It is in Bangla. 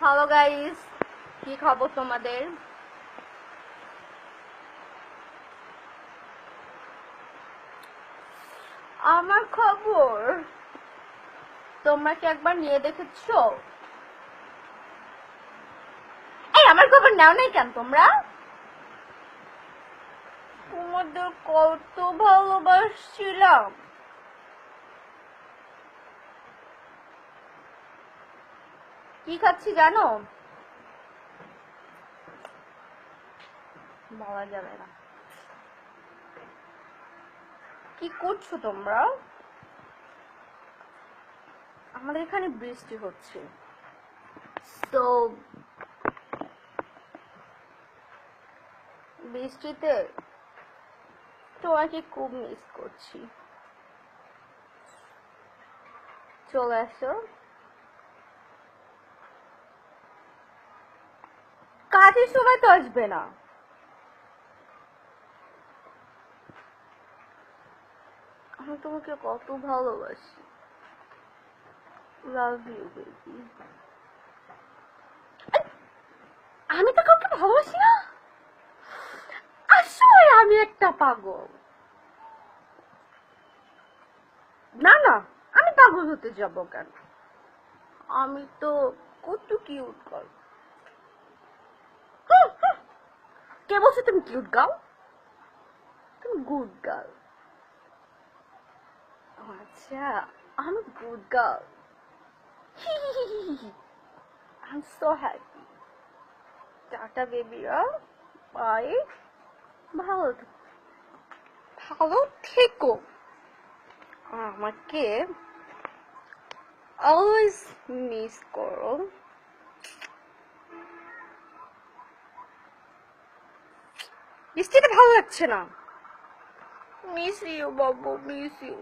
হ্যালো গাইস কি খবর তোমাদের? আমার খবর। তোমরা কি একবার নিয়ে দেখেছ? এই, আমার খবর নাও নাই কেন তোমরা? তোমাদের কত ভালোবাসছিলাম। কি খাচ্ছি জানো? বলা যাবে না। কি করছ তোমরা? আমাদের এখানে বৃষ্টি হচ্ছে। তো বৃষ্টিতে তোমাকে খুব মিস করছি। চলে আসো কাজের সময় তো আসবে না। আমি তোমাকে কত ভালোবাসি। লাভ ইউ বেবি আমি তো কাউকে ভালোবাসি না। আসলে আমি একটা পাগল। না না আমি পাগল হতে যাব কেন? আমি তো কত কিউট গার্ল কে বলছে তুমি কিউট গার্ল তুমি গুড গার্ল আচ্ছা আমি good girl I'm so happy. টাটা বেবিরা বাই ভালো ভালো থেকো। আমাকে অলওয়েজ মিস করো। বৃষ্টিটা ভালো লাগছে না। মিস ইউ বাবু মিস ইউ